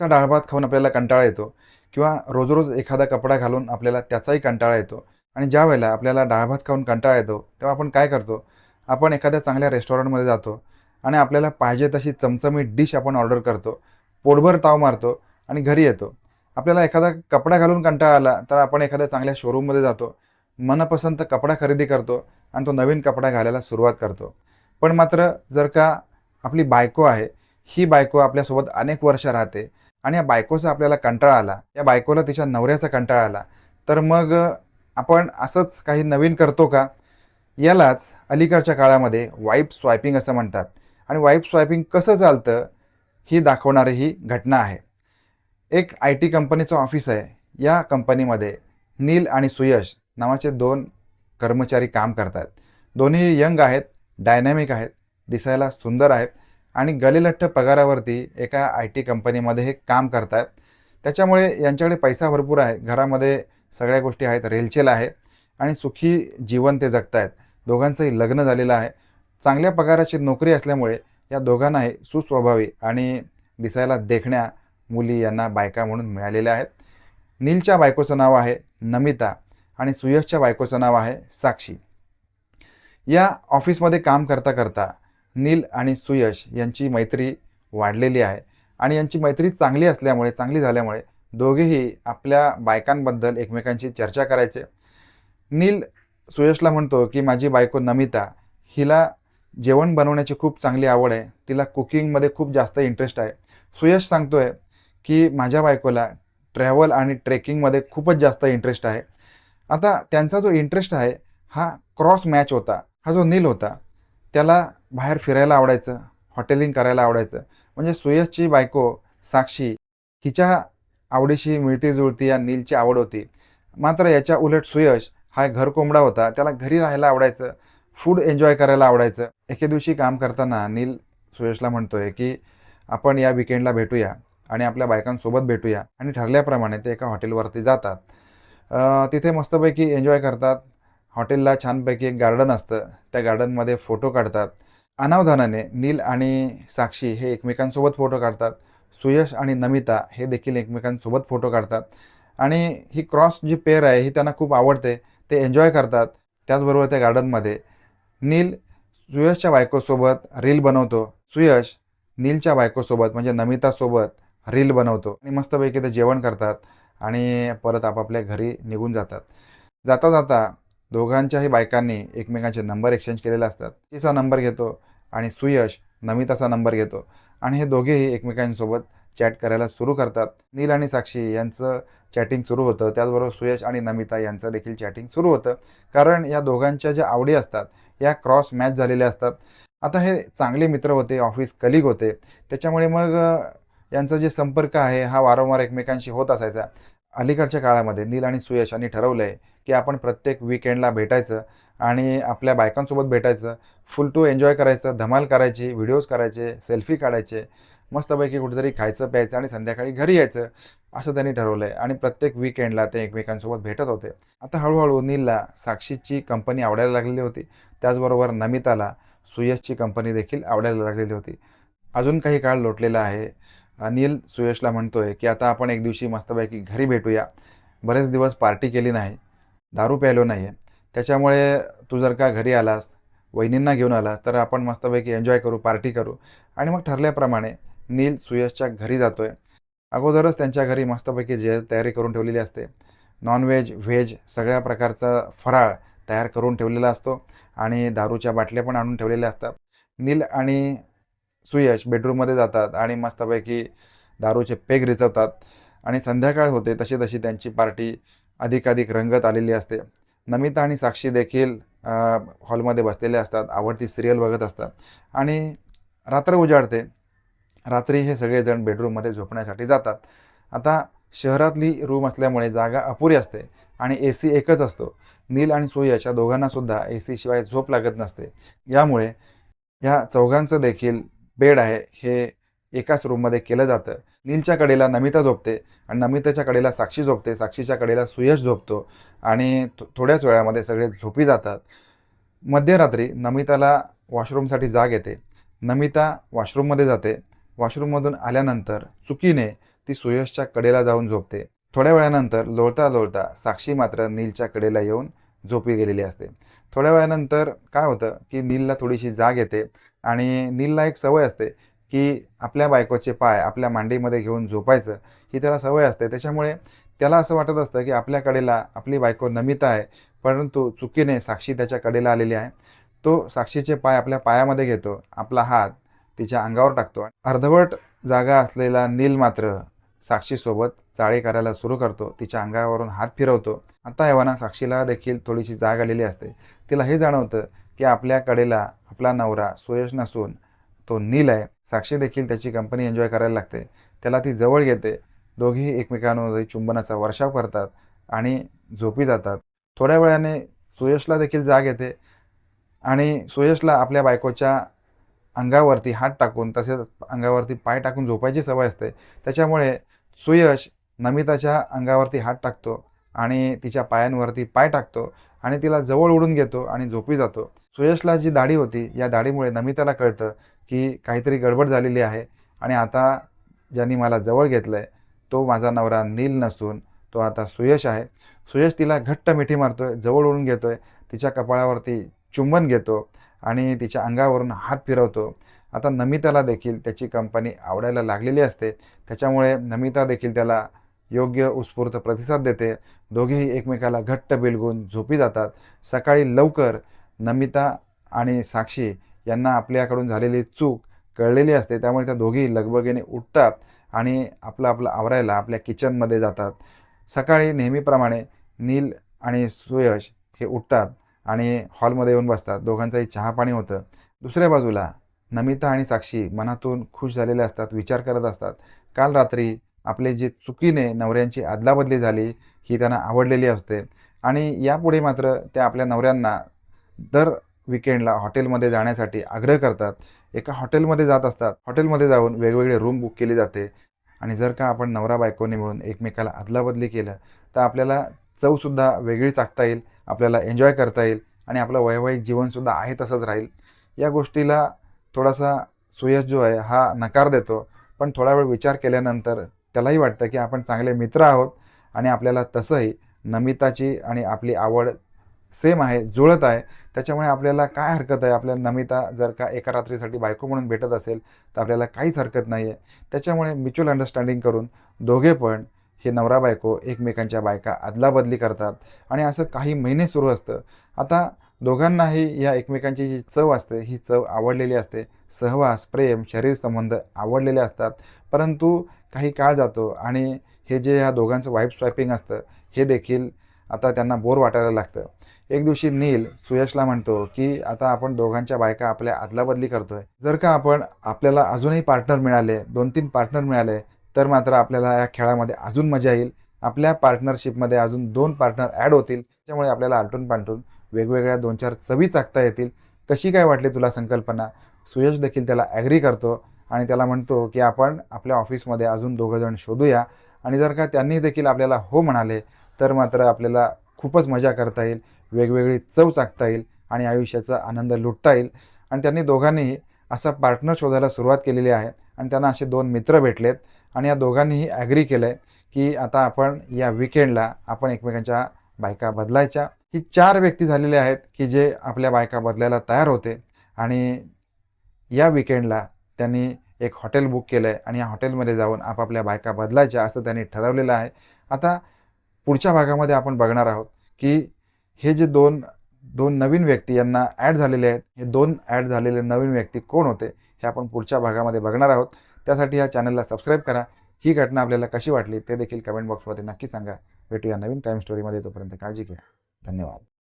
चा डाळ भात खाऊन आपल्याला कंटाळा येतो किंवा रोज रोज एखादा कपडा घालून आपल्याला त्याचाही कंटाळा येतो. आणि ज्या वेळेला आपल्याला डाळ भात खाऊन कंटाळा येतो तेव्हा आपण काय करतो? आपण एखाद्या चांगल्या रेस्टॉरंटमध्ये जातो आणि आपल्याला पाहिजे तशी चमचमीत डिश आपण ऑर्डर करतो. पोटभर ताव मारतो आणि घरी येतो. आपल्याला एखादा कपडा घालून कंटाळा आला तर आपण एखाद्या चांगल्या शोरूममध्ये जातो. मनपसंत कपडा खरेदी करतो आणि तो नवीन कपडा घालायला सुरुवात करतो. पण मात्र जर का आपली बायको आहे ही बायको आपल्यासोबत अनेक वर्ष राहते. आणि या बायकोचा आपल्याला कंटाळा आला या बायकोला तिच्या नवऱ्याचा कंटाळा आला तर मग आपण असंच काही नवीन करतो का? यालाच अलीकडच्या काळामध्ये वाईप स्वायपिंग असं म्हणतात. आणि वाईप स्वायपिंग कसं चालतं ही दाखवणारी ही घटना आहे. एक आय टी कंपनीचं ऑफिस आहे. या कंपनीमध्ये नील आणि सुयश नावाचे दोन कर्मचारी काम करतात. दोन्ही यंग आहेत डायनॅमिक आहेत दिसायला सुंदर आहेत. आणि गलिलठ्ठ पगारावरती एका आय टी कंपनीमध्ये हे काम करतात त्याच्यामुळे यांच्याकडे पैसा भरपूर आहे. घरामध्ये सगळ्या गोष्टी आहेत. रेलचेल आहे. आणि सुखी जीवन ते जगत आहेत दोघांचंही लग्न झालेलं आहे. चांगल्या पगाराची नोकरी असल्यामुळे या दोघांनाही सुस्वभावी आणि दिसायला देखण्या मुली यांना बायका म्हणून मिळालेल्या आहेत. नीलच्या बायकोचं नाव आहे नमिता आणि सुयशच्या बायकोचं नाव आहे साक्षी. या ऑफिसमध्ये काम करता करता नील आणि सुयश यांची मैत्री वाढलेली आहे. आणि यांची मैत्री चांगली असल्यामुळे चांगली झाल्यामुळे दोघेही आपल्या बायकांबद्दल एकमेकांशी चर्चा करायचे. नील सुयशला म्हणतो की माझी बायको नमिता हिला जेवण बनवण्याची खूप चांगली आवड आहे. तिला कुकिंगमध्ये खूप जास्त इंटरेस्ट आहे. सुयश सांगतोय की माझ्या बायकोला ट्रॅव्हल आणि ट्रेकिंगमध्ये खूपच जास्त इंटरेस्ट आहे. आता त्यांचा जो इंटरेस्ट आहे हा क्रॉस मॅच होता. हा जो नील होता त्याला बाहेर फिरायला आवडायचं हॉटेलिंग करायला आवडायचं. म्हणजे सुयशची बायको साक्षी हिच्या आवडीशी मिळती जुळती या नीलची आवड होती. मात्र याच्या उलट सुयश हा घर कोंबडा होता. त्याला घरी राहायला आवडायचं फूड एन्जॉय करायला आवडायचं. एके दिवशी काम करताना नील सुयशला म्हणतोय की आपण या विकेंडला भेटूया आणि आपल्या बायकांसोबत भेटूया. आणि ठरल्याप्रमाणे ते एका हॉटेलवरती जातात. तिथे मस्तपैकी एन्जॉय करतात. हॉटेलला छानपैकी एक गार्डन असतं. त्या गार्डनमध्ये फोटो काढतात. अनावधानाने नील आणि साक्षी हे एकमेकांसोबत फोटो काढतात. सुयश आणि नमिता हे देखील एकमेकांसोबत फोटो काढतात. आणि ही क्रॉस जी पेअर आहे ही त्यांना खूप आवडते. ते एन्जॉय करतात. त्याचबरोबर त्या गार्डनमध्ये नील सुयशच्या बायकोसोबत रील बनवतो. सुयश नीलच्या बायकोसोबत म्हणजे नमितासोबत रील बनवतो. आणि मस्तपैकी ते जेवण करतात आणि परत आपापल्या घरी निघून जातात. जाता जाता दोघांच्याही बायकांनी एकमेकांचे नंबर एक्सचेंज केलेले असतात. तिचा नंबर घेतो आणि सुयश नमिताचा नंबर घेतो. आणि हे दोघेही एकमेकांसोबत चॅट करायला सुरू करतात. नील आणि साक्षी यांचं चॅटिंग सुरू होतं. त्याचबरोबर सुयश आणि नमिता यांचं देखील चॅटिंग सुरू होतं. कारण या दोघांच्या ज्या आवडी असतात या क्रॉस मॅच झालेल्या असतात. आता हे चांगले मित्र होते ऑफिस कलिग होते. त्याच्यामुळे मग यांचा जे संपर्क आहे हा वारंवार एकमेकांशी होत असायचा. अलीकडच्या काळामध्ये नील आणि सुयश यांनी ठरवलं आहे की आपण प्रत्येक विकेंडला भेटायचं आणि आपल्या बायकांसोबत भेटायचं फुल टू एन्जॉय करायचं धमाल करायची व्हिडिओज करायचे सेल्फी काढायचे मस्तपैकी कुठेतरी खायचं प्यायचं आणि संध्याकाळी घरी यायचं असं त्यांनी ठरवलं आहे आणि प्रत्येक विकेंडला ते एकमेकांसोबत भेटत होते. आता हळूहळू नीलला साक्षीची कंपनी आवडायला लागलेली होती. त्याचबरोबर नमिताला सुयशची कंपनी देखील आवडायला लागलेली होती. अजून काही काळ लोटलेला आहे. अनिल सुयशला म्हणतो आहे की आता आपण एक दिवशी मस्तपैकी घरी भेटूया. बरेच दिवस पार्टी केली नाही. दारू प्यायलो नाही आहे त्याच्यामुळे तू जर का घरी आलास वहिनींना घेऊन आलास तर आपण मस्तपैकी एन्जॉय करू पार्टी करू. आणि मग ठरल्याप्रमाणे नील सुयशच्या घरी जातो आहे अगोदरच त्यांच्या घरी मस्तपैकी जे तयारी करून ठेवलेली असते. नॉनव्हेज व्हेज सगळ्या प्रकारचा फराळ तयार करून ठेवलेला असतो आणि दारूच्या बाटल्या पण आणून ठेवलेल्या असतात. नील आणि सुयश बेडरूममध्ये जातात आणि मस्तपैकी दारूचे पेग रिचवतात. आणि संध्याकाळ होते तशी तशी त्यांची पार्टी अधिकाधिक रंगत आलेली असते. नमिता आणि साक्षी देखील हॉलमध्ये बसलेले असतात आवडती सिरियल बघत असतात. आणि रात्र उजाडते. रात्री हे सगळेजण बेडरूममध्ये झोपण्यासाठी जातात. आता शहरातली रूम असल्यामुळे जागा अपुरी असते आणि ए सी एकच असतो. नील आणि सुयश या दोघांनासुद्धा ए सीशिवाय झोप लागत नसते. यामुळे या चौघांचं देखील बेड आहे हे एकाच रूममध्ये केलं जातं. नीलच्या कडेला नमिता झोपते आणि नमिताच्या कडेला साक्षी झोपते. साक्षीच्या कडेला सुयश झोपतो आणि थो थोड्याच वेळामध्ये सगळे झोपी जातात. मध्यरात्री नमिताला वॉशरूमसाठी जाग येते. नमिता वॉशरूममध्ये जाते. वॉशरूममधून आल्यानंतर चुकीने ती सुयशच्या कडेला जाऊन झोपते. थोड्या वेळानंतर लोळता लोळता साक्षी मात्र नीलच्या कडेला येऊन झोपी गेलेली असते. थोड्या वेळानंतर काय होतं की नीलला थोडीशी जाग येते आणि नीलला एक सवय असते की आपल्या बायकोचे पाय आपल्या मांडीमध्ये घेऊन झोपायचं ही त्याला सवय असते. त्याच्यामुळे त्याला असं वाटत असतं की आपल्या कडेला आपली बायको नमिता आहे परंतु चुकीने साक्षी त्याच्या कडेला आलेली आहे. तो साक्षीचे पाय आपल्या पायामध्ये घेतो आपला हात तिच्या अंगावर टाकतो अर्धवट जागा असलेला नील मात्र साक्षीसोबत चाळी करायला सुरू करतो तिच्या अंगावरून हात फिरवतो. आता एव्हाना साक्षीला देखील थोडीशी जाग आलेली असते. तिला हे जाणवतं की आपल्या कडेला आपला नवरा सुयश नसून तो नील आहे. साक्षी देखील त्याची कंपनी एन्जॉय करायला लागते. त्याला ती जवळ घेते. दोघेही एकमेकांमध्ये चुंबनाचा वर्षाव करतात आणि झोपी जातात. थोड्या वेळाने सुयशला देखील जाग येते आणि सुयशला आपल्या बायकोच्या अंगावरती हात टाकून तसेच अंगावरती पाय टाकून झोपायची सवय असते. त्याच्यामुळे सुयश नमिताच्या अंगावरती हात टाकतो आणि तिच्या पायांवरती पाय टाकतो आणि तिला जवळ उडून घेतो आणि झोपी जातो. सुयशला जी दाढी होती या दाढीमुळे नमिताला कळतं की काहीतरी गडबड झालेली आहे आणि आता ज्यांनी मला जवळ घेतलं आहे तो माझा नवरा नील नसून तो आता सुयश आहे. सुयश तिला घट्ट मिठी मारतो आहे जवळ ओढून आहे तिच्या कपाळावरती चुंबन घेतो आणि तिच्या अंगावरून हात फिरवतो. आता नमिताला देखील त्याची कंपनी आवडायला लागलेली असते त्याच्यामुळे नमिता देखील त्याला योग्य उत्स्फूर्त प्रतिसाद देते. दोघेही एकमेकाला घट्ट बिलगून झोपी जातात. सकाळी लवकर नमिता आणि साक्षी यांना आपल्याकडून झालेली चूक कळलेली असते. त्यामुळे त्या दोघी लगबगीने उठतात आणि आपलं आपलं आवरायला आपल्या किचनमध्ये जातात. सकाळी नेहमीप्रमाणे नील आणि सुयश हे उठतात आणि हॉलमध्ये येऊन बसतात. दोघांचंही चहापाणी होतं. दुसऱ्या बाजूला नमिता आणि साक्षी मनातून खुश झालेले असतात विचार करत असतात. काल रात्री आपले जे चुकीने नवऱ्यांची अदलाबदली झाली ही त्यांना आवडलेली असते आणि यापुढे मात्र त्या आपल्या नवऱ्यांना दर विकेंडला हॉटेलमध्ये जाण्यासाठी आग्रह करतात. एका हॉटेलमध्ये जात असतात. हॉटेलमध्ये जाऊन वेगवेगळे रूम बुक केली जाते. आणि जर का आपण नवरा बायकोने मिळून एकमेकाला अदलाबदली केलं तर आपल्याला चवसुद्धा वेगळी चाकता येईल आपल्याला एन्जॉय करता येईल आणि आपलं वैवाहिक जीवनसुद्धा आहे तसंच राहील. या गोष्टीला थोडासा सुयश जो आहे हा नकार देतो. पण थोडा वेळ विचार केल्यानंतर त्यालाही वाटतं की आपण चांगले मित्र आहोत आणि आपल्याला तसंही नमिताची आणि आपली आवड सेम आहे जुळत आहे. त्याच्यामुळे आपल्याला काय हरकत आहे? आपल्याला नमिता जर का एका रात्रीसाठी बायको म्हणून भेटत असेल तर आपल्याला काहीच हरकत नाही आहे त्याच्यामुळे म्युच्युअल अंडरस्टँडिंग करून दोघे पण हे नवरा बायको एकमेकांच्या बायका अदलाबदली करतात आणि असं काही महिने सुरू असतं. आता दोघांनाही या एकमेकांची जी चव असते ही चव आवडलेली असते. सहवास प्रेम शरीर संबंध आवडलेले असतात. परंतु काही काळ जातो आणि हे जे ह्या दोघांचं वाईफ स्वायपिंग असतं हे देखील आता त्यांना बोर वाटायला लागतं. एक दिवशी नील सुयशला म्हणतो की आता आपण दोघांच्या बायका आपल्या अदलाबदली करतोय. जर का आपण आपल्याला अजूनही पार्टनर मिळाले दोन तीन पार्टनर मिळाले तर मात्र आपल्याला या खेळामध्ये अजून मजा येईल. आपल्या पार्टनरशिपमध्ये अजून दोन पार्टनर ॲड होतील. त्यामुळे आपल्याला आलटून पालटून वेगवेगळ्या दोन चार चवी चाकता येतील. कशी काय वाटली तुला संकल्पना? सुयश देखील त्याला ॲग्री करतो आणि त्याला म्हणतो की आपण आपल्या ऑफिसमध्ये अजून दोघंजण शोधूया. आणि जर का त्यांनी देखील आपल्याला हो म्हणाले तर मात्र आपल्याला खूपच मजा करता येईल वेगवेगळी चव चाकता येईल आणि आयुष्याचा आनंद लुटता येईल. आणि त्यांनी दोघांनीही असा पार्टनर शोधायला सुरुवात केलेली आहे आणि त्यांना असे दोन मित्र भेटलेत आणि या दोघांनीही ॲग्री केलं आहे की आता आपण या विकेंडला आपण एकमेकांच्या बायका बदलायच्या. ही चार व्यक्ती झालेले आहेत की जे आपल्या बायका बदलायला तयार होते आणि या विकेंडला त्यांनी एक हॉटेल बुक केलं आहे आणि या हॉटेलमध्ये जाऊन आपापल्या बायका बदलायच्या असं त्यांनी ठरवलेलं आहे. आता पुढच्या भागामध्ये आपण बघणार आहोत की हे जे दोन दोन नवीन व्यक्ती यांना ॲड झालेले आहेत हे दोन ॲड झालेले नवीन व्यक्ती कोण होते हे आपण पुढच्या भागामध्ये बघणार आहोत. त्यासाठी या चॅनलला सबस्क्राईब करा. ही घटना आपल्याला कशी वाटली ते देखील कमेंट बॉक्समध्ये नक्की सांगा. भेटूया नवीन क्राईम स्टोरीमध्ये तोपर्यंत काळजी घ्या. धन्यवाद.